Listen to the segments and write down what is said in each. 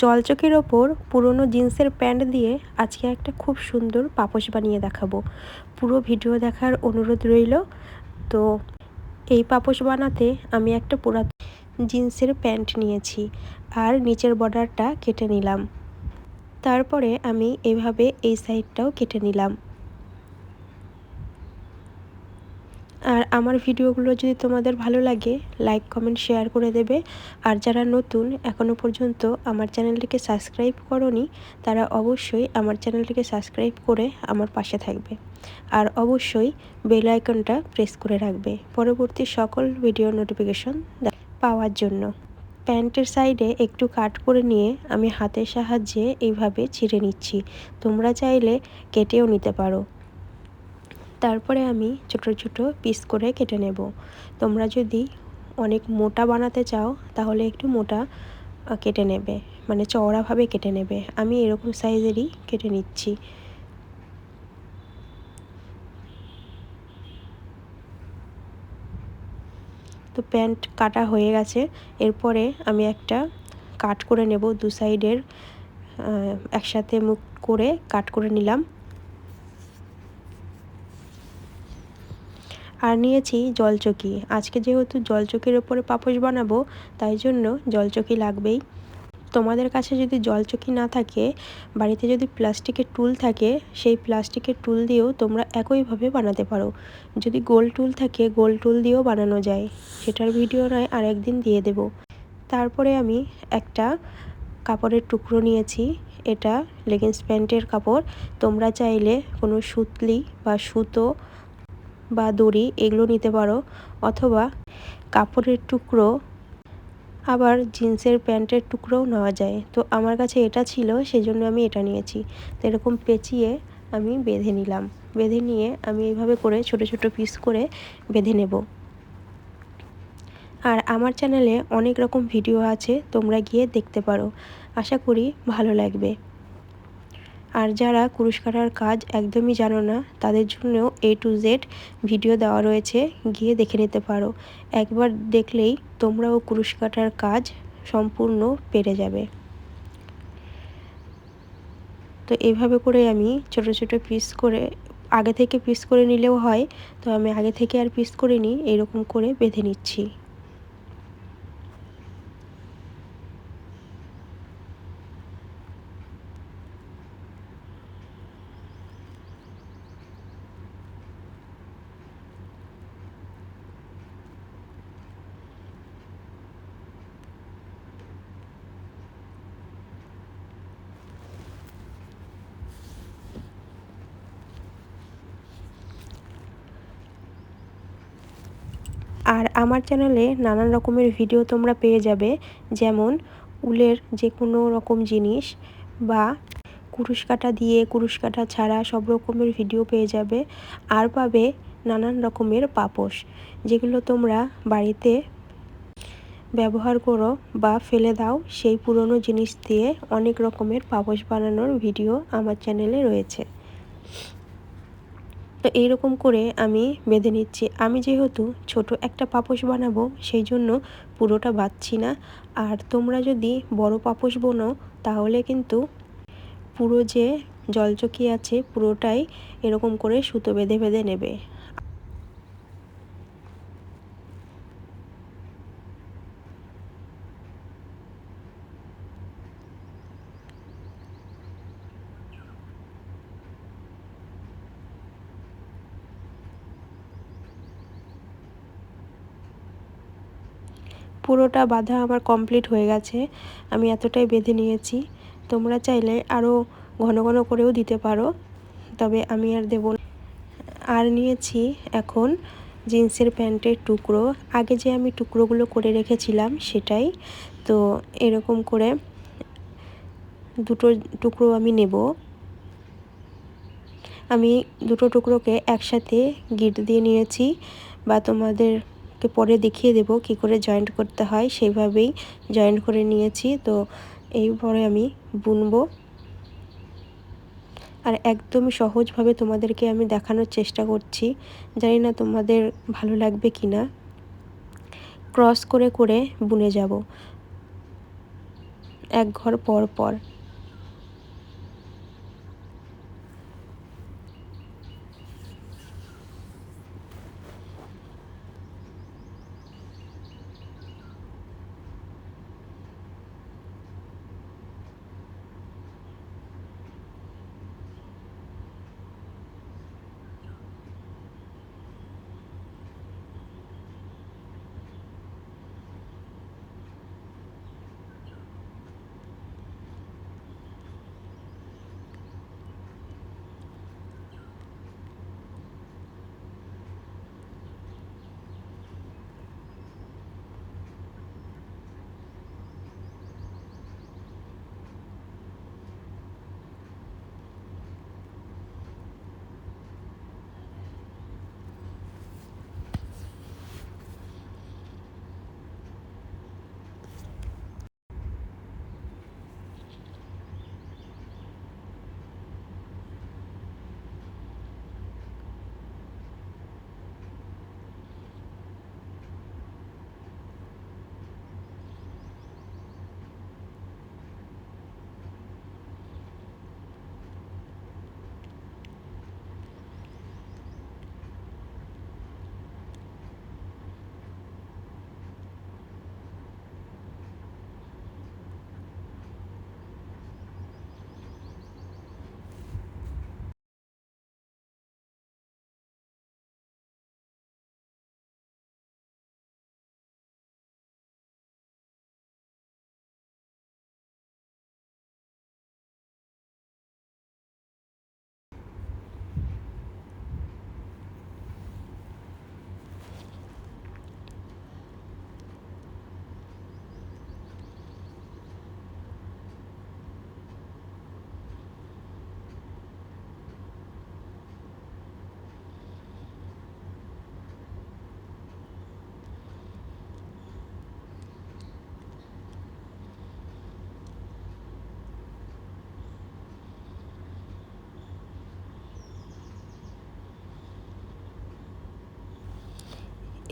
জলচকির ওপর পুরনো জিন্সের প্যান্ট দিয়ে আজকে একটা খুব সুন্দর পাপোশ বানিয়ে দেখাবো। পুরো ভিডিও দেখার অনুরোধ রইল। তো এই পাপোশ বানাতে আমি একটা পুরা জিন্সের প্যান্ট নিয়েছি আর নিচের বর্ডারটা কেটে নিলাম। তারপরে আমি এভাবে এই সাইডটাও কেটে নিলাম আর আমার ভিডিওগুলো যদি তোমাদের ভালো লাগে লাইক কমেন্ট শেয়ার করে দেবে। আর যারা নতুন এখনও পর্যন্ত আমার চ্যানেলটিকে সাবস্ক্রাইব করনি, তারা অবশ্যই আমার চ্যানেলটিকে সাবস্ক্রাইব করে আমার পাশে থাকবে। আর অবশ্যই বেল আইকনটা প্রেস করে রাখবে। পরবর্তী সকল ভিডিও নোটিফিকেশন পাওয়ার জন্য। প্যান্টের সাইডে একটু কাট করে নিয়ে আমি হাতের সাহায্যে এইভাবে ছিঁড়ে নিচ্ছি। তোমরা চাইলে কেটেও নিতে পারো। তারপরে আমি ছোট ছোট পিস করে কেটে নেব। তোমরা যদি অনেক মোটা বানাতে চাও, তাহলে একটু মোটা কেটে নেবে। মানে চওড়াভাবে কেটে নেবে। আমি এরকম সাইজেরই কেটে নিচ্ছি। তো প্যান্ট কাটা হয়ে গেছে। এরপরে আমি একটা কাট করে নেব দু সাইডের। একসাথে মুখ করে কাট করে নিলাম। আর নিয়েছি জলচকি। আজকে যেহেতু জলচকির ওপরে পাপোশ বানাবো, তাই জন্য জলচকি লাগবেই। তোমাদের কাছে যদি জলচকি না থাকে, বাড়িতে যদি প্লাস্টিকের টুল থাকে, সেই প্লাস্টিকের টুল দিয়েও তোমরা একইভাবে বানাতে পারো। যদি গোল টুল থাকে, গোল টুল দিয়েও বানানো যায়। সেটার ভিডিও নয় আর একদিন দিয়ে দেব। তারপরে আমি একটা কাপড়ের টুকরো নিয়েছি। এটা লেগিংস প্যান্টের কাপড়। তোমরা চাইলে কোনো সুতলি বা সুতো বা দড়ি এগুলো নিতে পারো, অথবা কাপড়ের টুকরো, আবার জিন্সের প্যান্টের টুকরোও নেওয়া যায়। তো আমার কাছে এটা ছিল সেই জন্য আমি এটা নিয়েছি। তো এরকম পেঁচিয়ে আমি বেঁধে নিলাম। বেঁধে নিয়ে আমি এইভাবে করে ছোট ছোট পিস করে বেঁধে নেব। আর আমার চ্যানেলে অনেক রকম ভিডিও আছে, তোমরা গিয়ে দেখতে পারো। আশা করি ভালো লাগবে। আর যারা কুরুশ কাটার কাজ একদমই জানো না, তাদের জন্যও এ টু জেড ভিডিও দেওয়া রয়েছে, গিয়ে দেখে নিতে পারো। একবার দেখলেই তোমরাও কুরুশ কাটার কাজ সম্পূর্ণ পেরে যাবে। তো এভাবে করে আমি ছোট ছোট পিস করে, আগে থেকে পিস করে নিলেও হয়, তো আমি আগে থেকে আর পিস করে নিই এরকম করে বেঁধে নিচ্ছি। আর আমার চ্যানেলে নানান রকমের ভিডিও তোমরা পেয়ে যাবে। যেমন উলের যে কোনো রকম জিনিস বা কুরুশ কাটা দিয়ে কুরুশ কাটা ছাড়া সব রকমের ভিডিও পেয়ে যাবে। আর পাবে নানান রকমের পাপোশ, যেগুলো তোমরা বাড়িতে ব্যবহার করো বা ফেলে দাও, সেই পুরনো জিনিস দিয়ে অনেক রকমের পাপোশ বানানোর ভিডিও আমার চ্যানেলে রয়েছে। তো এইরকম করে আমি বেঁধে নিচ্ছি। আমি যেহেতু ছোট একটা পাপোশ বানাবো, সেই জন্য পুরোটা বাঁধছি না। আর তোমরা যদি বড় পাপোশ বোনো তাহলে কিন্তু পুরো যে জলচকি আছে, পুরোটাই এরকম করে সুতো বেঁধে বেঁধে নেবে। পুরোটা বাঁধা আমার কমপ্লিট হয়ে গেছে। আমি এতটাই বেঁধে নিয়েছি। তোমরা চাইলে আরও ঘন ঘন করেও দিতে পারো। তবে আমি আর দেব আর নিয়েছি এখন জিন্সের প্যান্টের টুকরো। আগে যে আমি টুকরোগুলো করে রেখেছিলাম সেটাই। তো এরকম করে দুটো টুকরো আমি নেব। আমি দুটো টুকরোকে একসাথে গিট দিয়ে নিয়েছি। বা তোমাদের তোমাদেরকে পরে দেখিয়ে দেব কি করে জয়েন্ট করতে হয়, সেইভাবেই জয়েন্ট করে নিয়েছি। তো এইপরে আমি বুনবো। আর একদমই সহজভাবে তোমাদেরকে আমি দেখানোর চেষ্টা করছি। জানি না তোমাদের ভালো লাগবে কি না। ক্রস করে করে বুনে যাব। এক ঘর পর পর।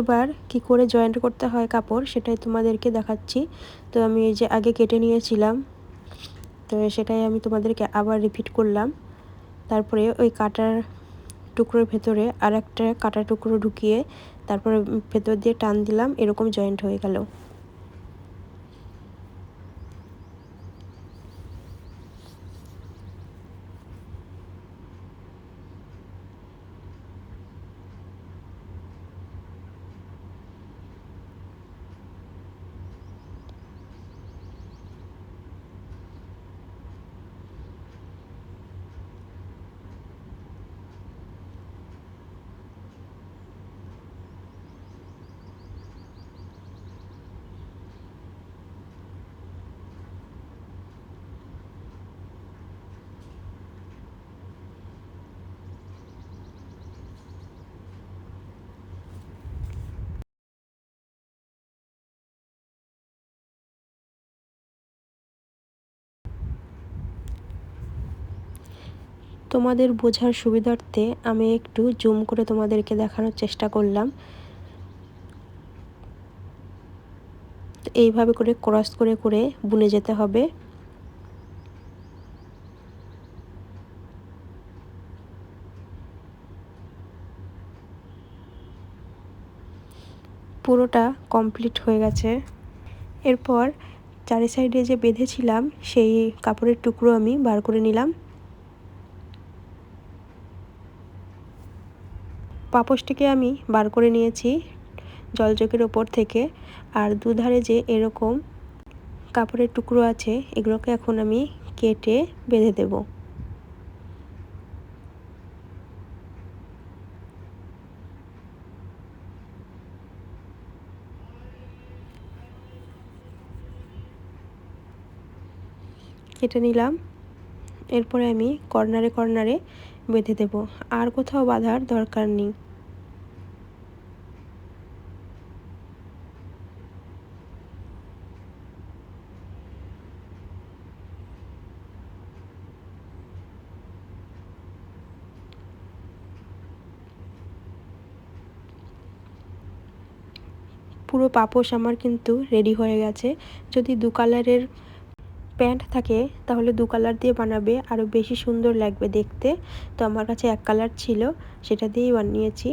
এবার কি করে জয়েন্ট করতে হয় কাপড় সেটাই তোমাদেরকে দেখাচ্ছি। তো আমি এই যে আগে কেটে নিয়েছিলাম, তো সেটাই আমি তোমাদেরকে আবার রিপিট করলাম। তারপরে ওই কাটার টুকরোর ভেতরে আর একটা কাটা টুকরো ঢুকিয়ে তারপরে ভেতর দিয়ে টান দিলাম, এরকম জয়েন্ট হয়ে গেল। তোমাদের বোঝার সুবিধার্থে আমি একটু জুম করে তোমাদেরকে দেখানোর চেষ্টা করলাম। এইভাবে করে ক্রস করে করে বুনে যেতে হবে। পুরোটা কমপ্লিট হয়ে গেছে। এরপর চারি সাইডে যে বেঁধেছিলাম, সেই কাপড়ের টুকরো আমি বার করে নিলাম। পাপোশটিকে আমি বার করে নিয়েছি জলচকের ওপর থেকে। আর দুধারে যে এরকম কাপড়ের টুকরো আছে, এগুলোকে এখন আমি কেটে বেঁধে দেব। কেটে নিলাম। এরপরে আমি কর্নারে কর্নারে বেঁধে দেব। আর কোথাও বাঁধার দরকার নেই। পুরো পাপোশ আমার কিন্তু রেডি হয়ে গেছে। যদি দু কালারের প্যান্ট থাকে, তাহলে দু কালার দিয়ে বানাবে। আরও বেশি সুন্দর লাগবে দেখতে। তো আমার কাছে এক কালার ছিল, সেটা দিয়েই বানিয়েছি।